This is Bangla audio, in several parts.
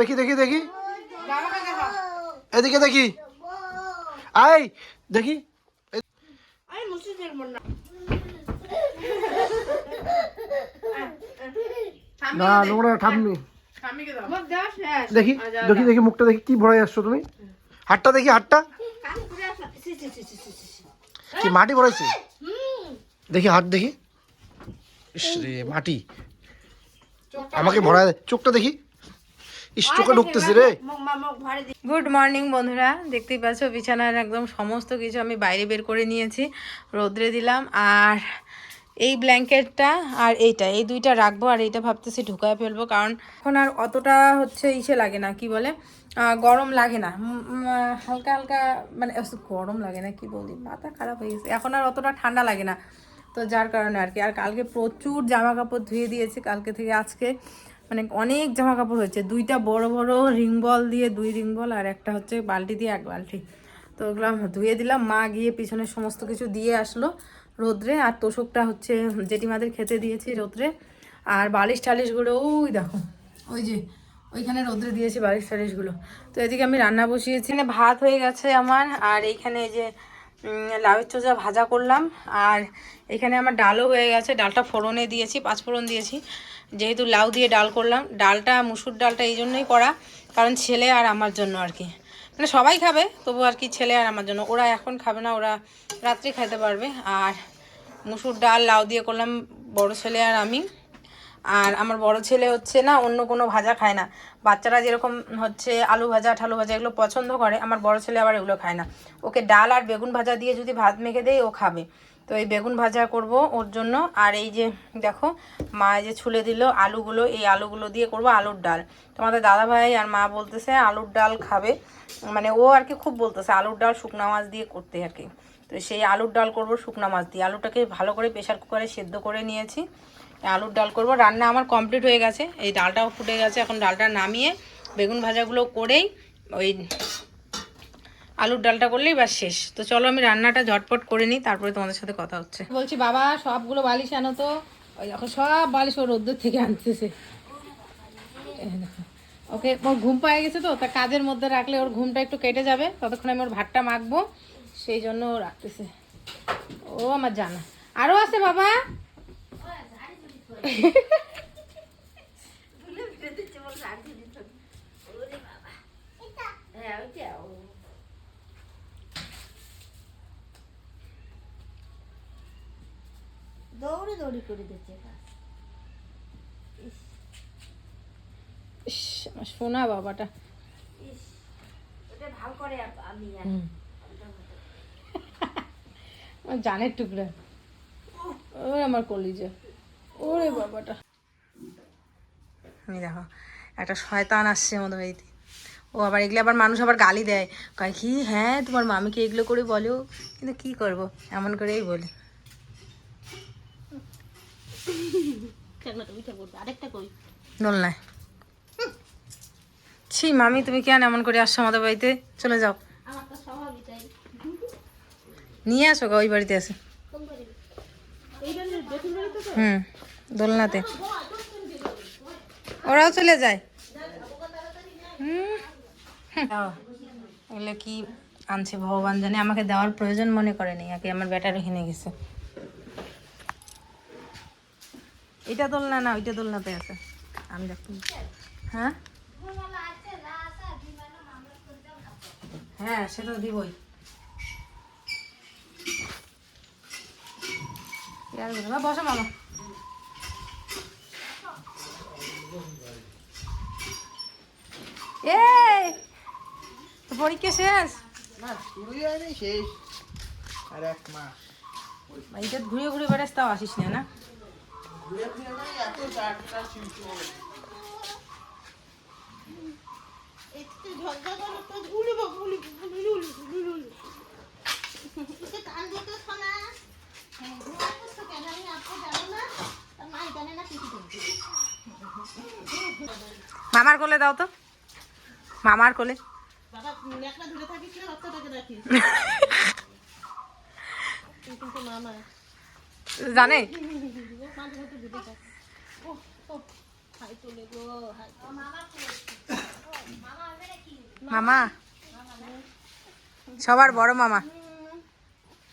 দেখি দেখি দেখি। এদিকে দেখি। আই দেখি। না। নোংরা ঠাম্মি। দেখি দেখি দেখি মুখটা দেখি কি ভরাই আসছো তুমি? হাতটা দেখি সি কি মাটি ভরাইছে দেখি হাত দেখি। মাটি। আমাকে ভরা চোখটা দেখি। ঢুকতেছে রে। গুড মর্নিং বন্ধুরা। দেখতেই পাচ্ছ বিছানার একদম সমস্ত কিছু আমি বাইরে বের করে নিয়েছি রোদ্রে দিলাম। আর এই ব্ল্যাঙ্কেটটা আর এইটা এই দুইটা রাখব আর এইটা ভাবতেছি ঢুকায় ফেলব কারণ এখন আর অতটা হচ্ছে ইসে লাগে না কি বলে? গরম লাগে না। হালকা হালকা মানে গরম লাগে না কি বলি মাথা খারাপ হয়ে গেছে। এখন আর অতটা ঠান্ডা লাগে না। তো যার কারণে আর কি। আর কালকে প্রচুর জামা কাপড় ধুয়ে দিয়েছি কালকে থেকে আজকে মানে অনেক জামা কাপড় হয়েছে। দুইটা বড় বড় রিং বল দিয়ে, দুই রিং বল আর একটা হচ্ছে বালতি দিয়ে এক বালতি। তো ওগুলো ধুয়ে দিলাম। মা গিয়ে পিছনে সমস্ত কিছু দিয়ে আসলো রোদ্রে। আর তোষকটা হচ্ছে জেঠিমাদের খেতে দিয়েছি রোদ্রে। আর বালিশ টালিশগুলো, ওই দেখো, ওই যে, ওইখানে রোদ্রে দিয়েছি বালিশ টালিশগুলো। তো এদিকে আমি রান্না বসিয়েছি। এখানে ভাত হয়ে গেছে আমার। আর এইখানে এই যে লাউয়ের চোজা ভাজা করলাম। আর এখানে আমার ডালও হয়ে গেছে। ডালটা ফোড়নে দিয়েছি পাঁচ ফোড়ন দিয়েছি। যেহেতু লাউ দিয়ে ডাল করলাম, ডালটা, মুসুর ডালটা এই জন্যই করা, কারণ ছেলে আর আমার জন্য আর কি। মানে সবাই খাবে, তবু আর কি ছেলে আর আমার জন্য। ওরা এখন খাবে না, ওরা রাত্রে খেতে পারবে। আর মুসুর ডাল, লাউ দিয়ে করলাম, বড় ছেলে আর আমি। আর আমার বড় ছেলে হচ্ছে না, অন্য কোনো ভাজা খায় না। বাচ্চারা যেরকম হচ্ছে আলু ভাজা, ঠালু ভাজা এগুলো পছন্দ করে, আমার বড় ছেলে আবার এগুলো খায় না। ওকে ডাল আর বেগুন ভাজা দিয়ে যদি ভাত মেখে দেয় ও খাবে। তো এই বেগুন ভাজা করব ওর জন্য। আর এই যে দেখো, মা যে ছুলে দিল আলুগুলো, এই আলুগুলো দিয়ে করব আলুর ডাল। তোমাদের দাদা ভাই আর মা বলতেছে আলুর ডাল খাবে। মানে ও আর কি খুব বলতেছে আলুর ডাল শুকনা মাছ দিয়ে করতে আর কি। তো সেই আলুর ডাল করব শুকনা মাছ দিয়ে। আলুটাকে ভালো করে প্রেশার কুকারে সেদ্ধ করে নিয়েছি। আলুর ডাল করব। রান্না আমার কমপ্লিট হয়ে গেছে। এই ডালটাও ফুটে গেছে। এখন ডালটা নামিয়ে বেগুন ভাজাগুলো করেই ওই আলুর ডালটা করলেই বা শেষ। তো চলো আমি রান্নাটা ঝটপট করে নিই, তারপরে তোমাদের সাথে কথা হচ্ছে। বলছি, বাবা, সবগুলো বালিশ আনো তো। ওই সব বালিশ ও রোদ্দুর থেকে আনতেছে। ওকে, ওর ঘুম পায়ে গেছে তো, তা কাজের মধ্যে রাখলে ওর ঘুমটা একটু কেটে যাবে। ততক্ষণ আমি ওর ভাতটা মাখবো, সেই জন্য ও রাখতেছে। ও আমার জানা। আরও আছে, বাবা হ্যাঁ ওইটা ও দৌড়ে দৌড়ি করে দিচ্ছে ইস, আমার সোনা বাবাটা। ইস ওটা ভালো করে আমি আর আমার জানের টুকরা। ওরে আমার কলিজা। ওরে বাবাটা। আমি দেখো একটা শয়তান আসছে আমাদের বাড়িতে। ও আবার এগুলো আবার মানুষ আবার গালি দেয়। কয় কি? হ্যাঁ তোমার মামিকে এগুলো করে বলো। কিন্তু কি করব? এমন করেই বলি ওইটা করবে আরেকটা কই দোলনায় ছি মামি তুমি কেন এমন করে আসছো আমাদের বাড়িতে? চলে যাও। নিয়ে আসো গো ওই বাড়িতে আছে। হুম দোলনাতে। ওরাও চলে যায়। হুম। এগুলো কি আনছে ভগবান জানে আমাকে দেওয়ার প্রয়োজন মনে করেনি আগে আমার ব্যাটার কিনে গেছে। এটা দোলনা না ওইটা দোলনাতে আছে। আমি দেখতে হ্যাঁ? হ্যাঁ সেটা দিবই। বসো মামা। এই তো পরীক্ষা শেষ? না শুরু হয়নি শেষ। আর এক মাস। এইটা ঘুরে ঘুরে বেড়াস তাও আসিস না না? ঘুরে ফিরে নাই এত চারটা শিশু একটু ঝগড়া করো তো কান দিতে শোনা হ্যাঁ ঘুমায় করছ কেন আমি আপনি জানো না তার মাই জানে না কিছু মামার কোলে দাও তো। মামার কোলে। বাবা একটা ধরে থাকিস না বাচ্চাটাকে রাখিস কিন্তু মামা জানে? মামা। সবার বড় মামা।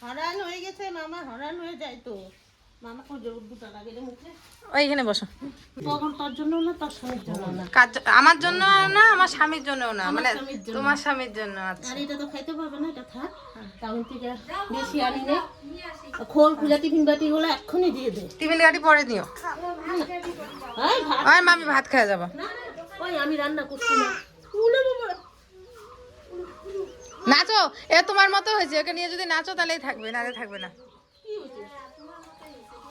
হরান হয়ে গেছে মামা হরান হয়ে যায় তো খুঁজে ওইখানে বসো। তার জন্য না তার স্বামীর জন্য না। কাজ আমার জন্য না আমার স্বামীর জন্যও না মানে তোমার স্বামীর জন্য আচ্ছা। এটা তো খাইতে পারবে না এটা থাক। টাউন থেকে বেশি আনি নে খোল খুলে টিফিন বাটি গুলো এক্ষুনি দিয়ে দে। টিফিন গাড়ি পরে দিও আর মামি ভাত খেয়ে যাব। ওই আমি রান্না করছি না। নাচো এ তোমার মতো হয়েছে ওকে নিয়ে যদি নাচো তাহলেই থাকবে নাহলে থাকবে না কি হয়েছে আমার মতো হয়েছে তুমি গায়ের কালারটা তো আমার মতনই হয়েছে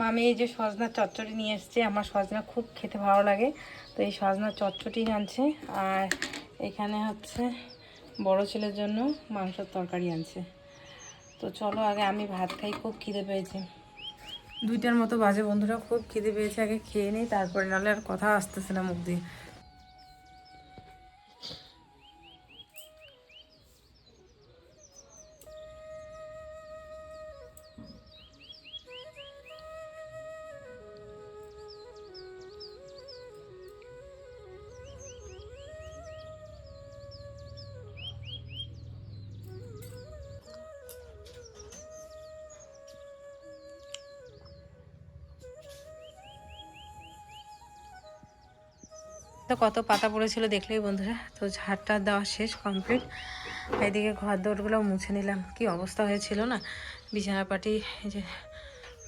মামি, এই যে সজনা চচ্চড়ি নিয়ে এসছে। আমার সজনা খুব খেতে ভালো লাগে। তো এই সজনা চচ্চড়ি আনছে, আর এখানে হচ্ছে বড় ছেলের জন্য মাংসের তরকারি আনছে। তো চলো, আগে আমি ভাত খাই, খুব খিদে পেয়েছে। দুইটার মতো বাজে বন্ধুরা, খুব খিদে পেয়েছে, আগে খেয়ে নিই, তারপরে নাহলে আর কথা আসতেছে না মুখ দিয়ে। তো কত পাতা পড়েছিল দেখলেই বন্ধুরা। তো ঝাড়টা দেওয়া শেষ কমপ্লিট এদিকে ঘর দৌড়গুলো মুছে নিলাম। কি অবস্থা হয়েছিল না? বিছানা পাটি যে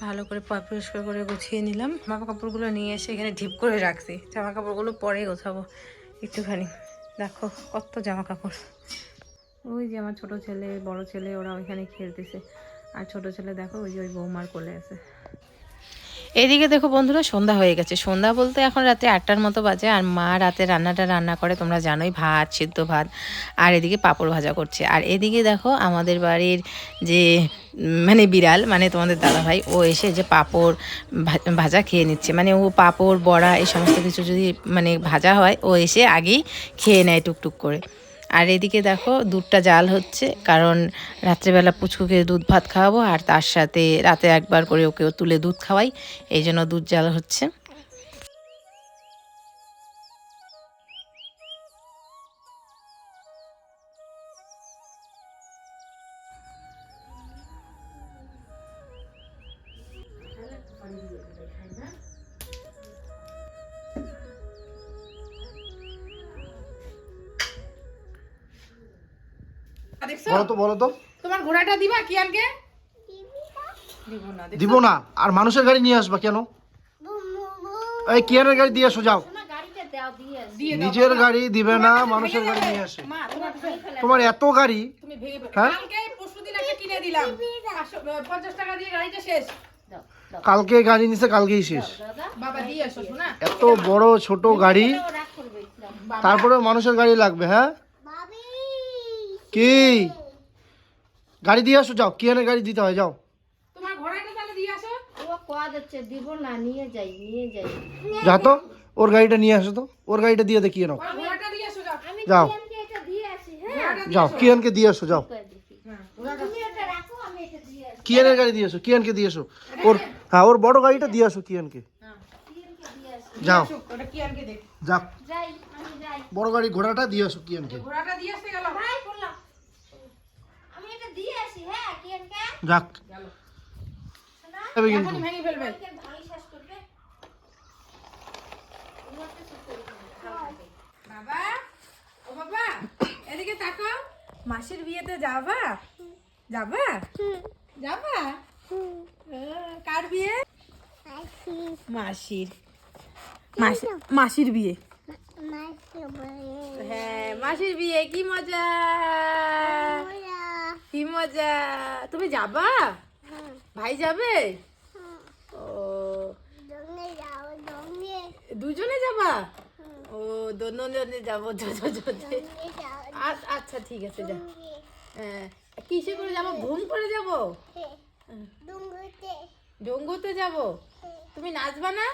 ভালো করে পরিষ্কার করে গুছিয়ে নিলাম। জামা কাপড়গুলো নিয়ে এসে এখানে ঢিপ করে রাখছি। জামা কাপড়গুলো পরে গোছাবো একটুখানি। দেখো কত জামা কাপড়। ওই যে আমার ছোটো ছেলে, বড় ছেলে, ওরা ওইখানে খেলতেছে। আর ছোট ছেলে দেখো ওই যে ওই বৌমার কোলে আছে। এদিকে দেখো বন্ধুরা, সন্ধ্যা হয়ে গেছে। সন্ধ্যা বলতে এখন রাতে আটটার মতো বাজে আর মা রাতে রান্নাটা রান্না করে, তোমরা জানোই, ভাত, সিদ্ধ ভাত, আর এদিকে পাঁপড় ভাজা করছে। আর এদিকে দেখো আমাদের বাড়ির যে মানে বিড়াল মানে তোমাদের দাদা ভাই ও এসে যে পাঁপড় ভাজা খেয়ে নিচ্ছে। মানে ও পাঁপড়, বড়া, এই সমস্ত কিছু যদি মানে ভাজা হয়, ও এসে আগেই খেয়ে নেয় টুকটুক করে। আর এদিকে দেখো, দুধটা জাল হচ্ছে, কারণ রাত্রেবেলা পুচকুকে দুধ ভাত খাওয়াবো, আর তার সাথে রাতে একবার করে ওকে তুলে দুধ খাওয়াই, এই জন্য দুধ জাল হচ্ছে। বলো তো বলো তো তোমার ঘোড়াটা দিবা কি দিব না আর মানুষের গাড়ি নিয়ে আসবা কেন? এই কিয়ানের গাড়ি দিয়ে আসো। যাও নিজের গাড়ি দিবে না মানুষের গাড়ি নিয়ে আসে। তোমার এত গাড়ি তুমি ভেঙে ফেলো। হ্যাঁ? কালকে পরশুদিন একটা কিনে দিলাম। পাঁচশো- পঞ্চাশ টাকা দিয়ে গাড়িটা শেষ। কালকে গাড়ি নিছে কালকেই শেষ। এত বড় ছোট গাড়ি। তারপরে মানুষের গাড়ি লাগবে হ্যাঁ? কি? গাড়ি দিয়ে আসো যাও। কিয়ানের গাড়ি দিতে হয় যাও। তোমার ঘোড়াটা তাহলে দিয়ে আসো। ও কোয়া দিচ্ছে দিব না নিয়ে যাই নিয়ে যাই। যা তো ওর গাড়িটা নিয়ে আসো তো। ওর গাড়িটা দিয়ে দেখিয়ে নাও। ওর ঘোড়াটা দিয়ে আসো যাও। যাও। আমি এটা দিয়ে আসি হ্যাঁ? যাও কিয়ানকে দিয়ে আসো যাও। করে দিছি তুমি এটা রাখো আমি এটা দিয়ে আসি। কিয়ানের গাড়ি দিয়ে আসো কিয়ানকে দিয়ে আসো। ওর হ্যাঁ ওর বড় গাড়িটা দিয়ে আসো কিয়ানকে। যাও। ওটা কি আনকে দেখ। যাক যাই আমি যাই। বড় গাড়ি ঘোড়াটা দিয়ে আসো কিয়ানকে। ঘোড়াটা দিয়ে আসতে গেল ভাই বললাম আমি এটা দিয়ে আসি হ্যাঁ কি এনকা যাক। গেল। কিন্তু। ভেঙে ফেলবে। ভাঙি শেষ করবে। বাবা ও বাবা এদিকে তাকাও মাসির বিয়েতে যাবা? যাবা? যাবা? কার বিয়ে? মাসির। মাসি- মাসির বিয়ে। হ্যাঁ মাসির বিয়ে কি মজা। কি মজা? তুমি যাবা? ভাই যাবে? ও। দুজনে যাবা? ও দুজনে যাব যো, যো, যো, যো। আ- আচ্ছা ঠিক আছে যা। হ্যাঁ। কিসে করে যাব? ঘুম করে যাব? ডঙ্গুতে যাব? তুমি নাচবা না?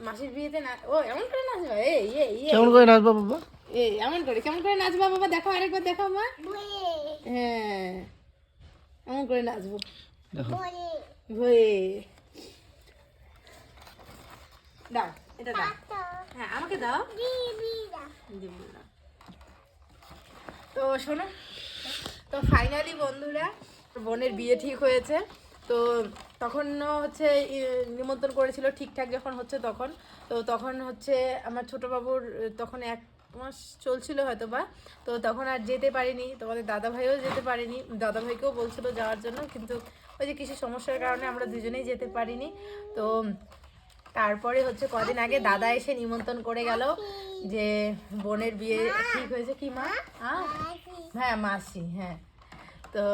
মাসির বিয়েতে না ও এমন করে নাচবা? এ ইয়ে ইয়ে কেমন করে নাচবা বাবা? এ এমন করে কেমন করে নাচবা বাবা? দেখো আরেকবার দেখো মা হ্যাঁ। এমন করে নাচবো। দেখো। ভয়ে। দাও এটা দাও। হ্যাঁ আমাকে দাও। তো শোনো তো ফাইনালি বন্ধুরা বোনের বিয়ে ঠিক হয়েছে। তো তখনও হচ্ছে নিমন্ত্রণ করেছিল ঠিকঠাক যখন হচ্ছে তখন। তো তখন হচ্ছে আমার ছোট বাবুর তখন এক মাস চলছিল হয়তো বা। তো তখন আর যেতে পারিনি তোমাদের দাদা ভাইও যেতে পারিনি। দাদা ভাইকেও বলছিল যাওয়ার জন্য কিন্তু ওই যে কিছু সমস্যার কারণে আমরা দুজনেই যেতে পারিনি। তো তারপরে হচ্ছে কদিন আগে দাদা এসে নিমন্ত্রণ করে গেল যে বোনের বিয়ে ঠিক হয়েছে কি মা? হ্যাঁ মাসি হ্যাঁ। তো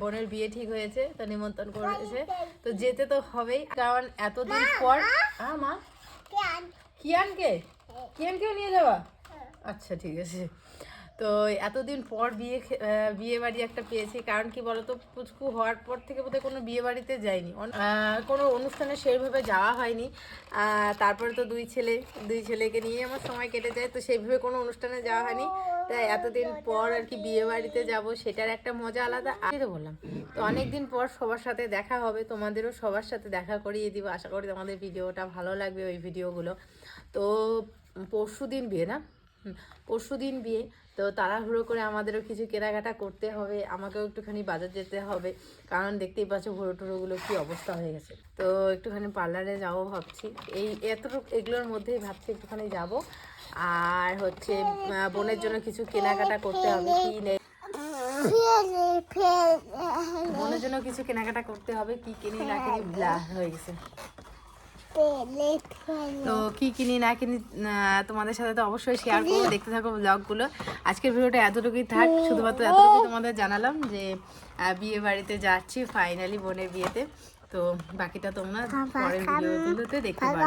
বোনের বিয়ে ঠিক হয়েছে তো নিমন্ত্রণ করেছে। তো যেতে তো হবেই কারণ এতদিন পর আ মা? কিয়ানকে কিয়ানকেও নিয়ে যাওয়া? আচ্ছা ঠিক আছে। তো এতদিন পর বিয়ে বিয়ে বাড়ি একটা পেয়েছি। কারণ কি বলতো, পুচকু হওয়ার পর থেকে বোধহয় কোনো বিয়ে বাড়িতে যাইনি কোনো অনুষ্ঠানে সেইভাবে যাওয়া হয়নি। তারপরে তো দুই ছেলে, দুই ছেলেকে নিয়ে আমার সময় কেটে যায়। তো সেইভাবে কোনো অনুষ্ঠানে যাওয়া হয়নি। তাই এতদিন পর আর কি বিয়ে বাড়িতে যাব, সেটার একটা মজা আলাদা। তো বললাম, তো অনেকদিন পর সবার সাথে দেখা হবে। তোমাদেরও সবার সাথে দেখা করিয়ে দিব। আশা করি তোমাদের ভিডিওটা ভালো লাগবে ওই ভিডিওগুলো। তো পরশু দিন বিয়ে না? পরশু দিন বিয়ে তো তাড়াহুড়ো করে আমাদেরও কিছু কেনাকাটা করতে হবে আমাকেও একটুখানি বাজার যেতে হবে কারণ দেখতেই পাচ্ছ ভুড়ো টুড়োগুলো কী অবস্থা হয়ে গেছে। তো একটুখানি পার্লারে যাব ভাবছি এই এতটুকু এগুলোর মধ্যেই ভাবছি একটুখানি যাব আর হচ্ছে বোনের জন্য কিছু কেনাকাটা করতে হবে কি নেই বোনের জন্য কিছু কেনাকাটা করতে হবে কি কিনি না কিনি ব্লা হয়ে গেছে। তো কি কিনি না কিনি তোমাদের সাথে তো অবশ্যই শেয়ার করব। দেখতে থাকো ব্লগগুলো আজকের ভিডিওটা এতটুকুই থাক শুধুমাত্র এতটুকুই তোমাদের জানালাম যে বিয়ে বাড়িতে যাচ্ছি ফাইনালি বোনের বিয়েতে। তো বাকিটা তোমরা পরের ভিডিওগুলোতে দেখতে পারবে।